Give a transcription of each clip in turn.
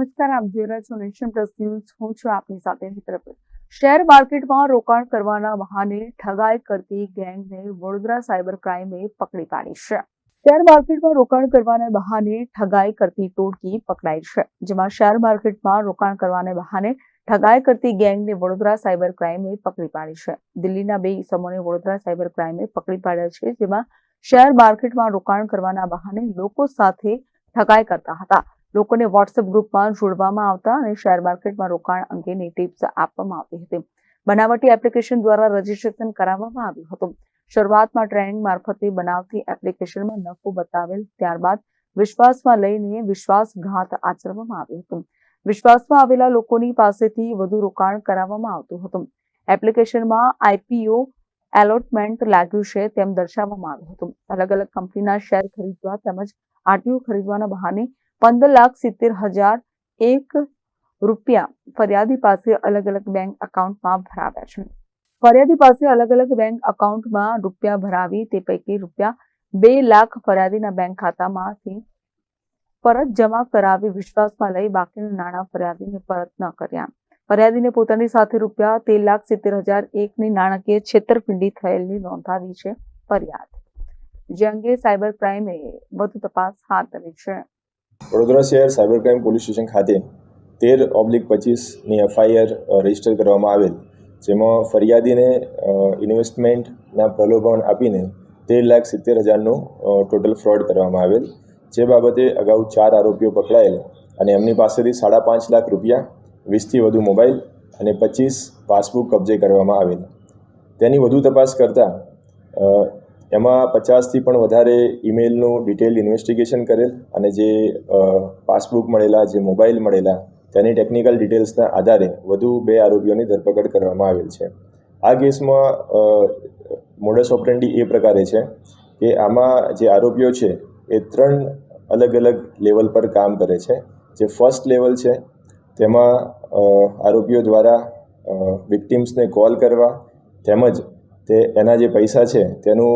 નમસ્કાર, આપ જોઈ રહ્યા છો નેશન પ્લસ ન્યૂઝ. હું છું આપની સાથે હેતર શેર માર્કેટમાં રોકાણ કરવાના બહાને ઠગાઈ કરતી ગેંગને વડોદરા સાયબર ક્રાઇમે પકડી પાડી છે. શેર માર્કેટમાં રોકાણ કરવાના બહાને ઠગાઈ કરતી ટોળકી પકડાઈ છે. જેમાં શેર માર્કેટમાં રોકાણ કરવાને બહાને ઠગાઈ કરતી ગેંગને વડોદરા સાયબર ક્રાઇમે પકડી પાડી છે. દિલ્હીના બે ઇસમોને વડોદરા સાયબર ક્રાઇમે પકડી પાડ્યા છે, જેમાં શેર માર્કેટમાં રોકાણ કરવાના બહાને લોકો સાથે ઠગાઈ કરતા હતા. લોકોને વોટ્સએપ ગ્રુપમાં જોડવામાં આવતા અને શેર માર્કેટમાં રોકાણ અંગેની ટિપ્સ આપવામાં આવી હતી. બનાવટી એપ્લિકેશન દ્વારા રજીસ્ટ્રેશન કરાવવામાં આવ્યું હતું. શરૂઆતમાં ટ્રેનિંગ મારફતે બનાવતી એપ્લિકેશનમાં નફો બતાવેલ ત્યારબાદ વિશ્વાસમાં લઈને વિશ્વાસઘાત આચરવામાં આવ્યું હતું. વિશ્વાસમાં આવેલા લોકોની પાસેથી વધુ રોકાણ કરાવવામાં આવતું હતું. એપ્લિકેશનમાં આઈપીઓ એલોટમેન્ટ લાગ્યું છે તેમ દર્શાવવામાં આવ્યું હતું. અલગ અલગ કંપનીના શેર ખરીદવા તેમજ આરટીઓ ખરીદવાના બહાને પંદર લાખ સિત્તેર હજાર એક રૂપિયા ફરિયાદી પાસે અલગ અલગ બેંક એકાઉન્ટમાં ભરાવ્યા છે. ફરિયાદી પાસે અલગ અલગ બેંક એકાઉન્ટમાં રૂપિયા ભરાવી તે પૈકી રૂપિયા બે લાખ ફરિયાદીના બેંક ખાતામાંથી પરત જમા કરાવી વિશ્વાસમાં લઈ બાકીના નાણાં ફરિયાદીને પરત ન કર્યા. ફરિયાદીને પોતાની સાથે રૂપિયા તેર લાખ સિત્તેર હજાર એકની નાણાકીય છેતરપિંડી થયેલની નોંધાવી છે ફરિયાદ. જે અંગે સાયબર ક્રાઇમે વધુ તપાસ હાથ ધરી છે. વડોદરા શહેર સાયબર ક્રાઇમ પોલીસ સ્ટેશન ખાતે તેર ઓબ્લિક પચીસની એફઆઈઆર રજિસ્ટર કરવામાં આવેલ, જેમાં ફરિયાદીને ઇન્વેસ્ટમેન્ટના પ્રલોભન આપીને તેર લાખ સિત્તેર હજારનું ટોટલ ફ્રોડ કરવામાં આવેલ. જે બાબતે અગાઉ ચાર આરોપીઓ પકડાયેલ અને એમની પાસેથી સાડા પાંચ લાખ રૂપિયા, વીસથી વધુ મોબાઈલ અને પચીસ પાસબુક કબજે કરવામાં આવેલ. તેની વધુ તપાસ કરતાં એમાં પચાસથી પણ વધારે ઈમેલનું ડિટેલ ઇન્વેસ્ટિગેશન કરેલ અને જે પાસબુક મળેલા, જે મોબાઈલ મળેલા, તેની ટેકનિકલ ડિટેલ્સના આધારે વધુ બે આરોપીઓની ધરપકડ કરવામાં આવેલ છે. આ કેસમાં મોડસ ઓપરેન્ડી એ પ્રકારે છે કે આમાં જે આરોપીઓ છે, એ ત્રણ અલગ અલગ લેવલ પર કામ કરે છે. જે ફર્સ્ટ લેવલ છે, તેમાં આરોપીઓ દ્વારા વિક્ટિમ્સને કોલ કરવા, તેમજ તે એના જે પૈસા છે, તેનું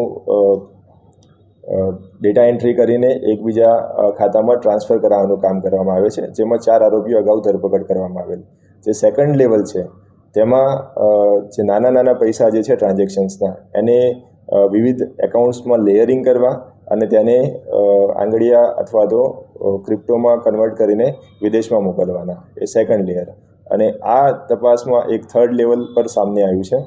ડેટા એન્ટ્રી કરીને એકબીજા ખાતામાં ટ્રાન્સફર કરાવવાનું કામ કરવામાં આવે છે, જેમાં ચાર આરોપીઓ અગાઉ ધરપકડ કરવામાં આવેલ. જે સેકન્ડ લેવલ છે, તેમાં જે નાના નાના પૈસા જે છે ટ્રાન્ઝેક્શન્સના એને વિવિધ એકાઉન્ટ્સમાં લેયરિંગ કરવા અને તેને આંગળીયા અથવા તો ક્રિપ્ટોમાં કન્વર્ટ કરીને વિદેશમાં મોકલવાના, એ સેકન્ડ લેયર અને આ તપાસમાં એક થર્ડ લેવલ પર સામને આવ્યું છે.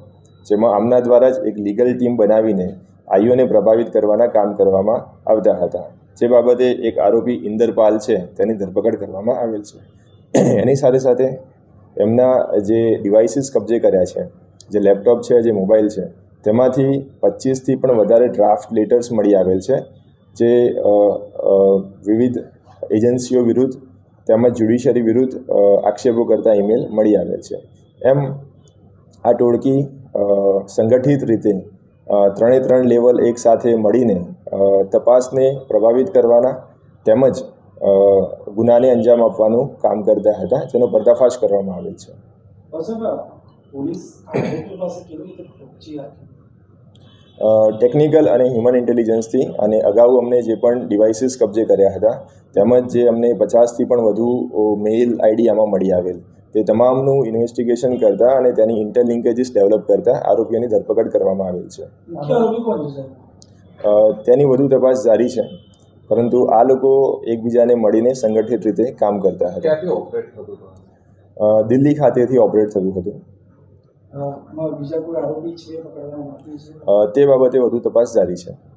જેમાં આમના દ્વારા જ એક લીગલ ટીમ બનાવીને આઈઓને પ્રભાવિત કરવાના કામ કરવામાં આવતા હતા. જે બાબતે એક આરોપી ઇન્દરપાલ છે, તેની ધરપકડ કરવામાં આવેલ છે. એની સાથે સાથે એમના જે ડિવાઇસીસ કબજે કર્યા છે, જે લેપટોપ છે, જે મોબાઈલ છે, તેમાંથી પચીસથી પણ વધારે ડ્રાફ્ટ લેટર્સ મળી આવેલ છે, જે વિવિધ એજન્સીઓ વિરુદ્ધ તેમજ જ્યુડિશિયરી વિરુદ્ધ આક્ષેપો કરતા ઈમેલ મળી આવેલ છે. એમ આ ટોળકી સંગઠિત રીતે ત્રણે ત્રણ લેવલ એક સાથે મળીને તપાસને પ્રભાવિત કરવાના તેમજ ગુનાને અંજામ આપવાનું કામ કરતા હતા જેનો પર્દાફાશ કરવામાં આવેલ છે. ટેકનિકલ અને હ્યુમન ઇન્ટેલિજન્સથી અને અગાઉ અમને જે પણ ડિવાઇસીસ કબજે કર્યા હતા તેમજ જે અમને પચાસથી પણ વધુ મેઇલ આઈડી આમાં મળી આવેલ. તે તમામનું ઇન્વેસ્ટિગેશન કરતા અને તેની ઇન્ટરલિંકેજીસ ડેવલપ કરતા આરોપીઓની ધરપકડ કરવામાં આવેલ છે. મુખ્ય આરોપી કોણ છે સાહેબ? અ, તેની વધુ તપાસ જારી છે. પરંતુ આ લોકો એકબીજાને મળીને સંગઠિત રીતે કામ કરતા હતા. ક્યાંથી ઓપરેટ થતું હતું? અ, દિલ્હી ખાતેથી ઓપરેટ થતું હતું. તે બાબતે વધુ તપાસ જારી છે.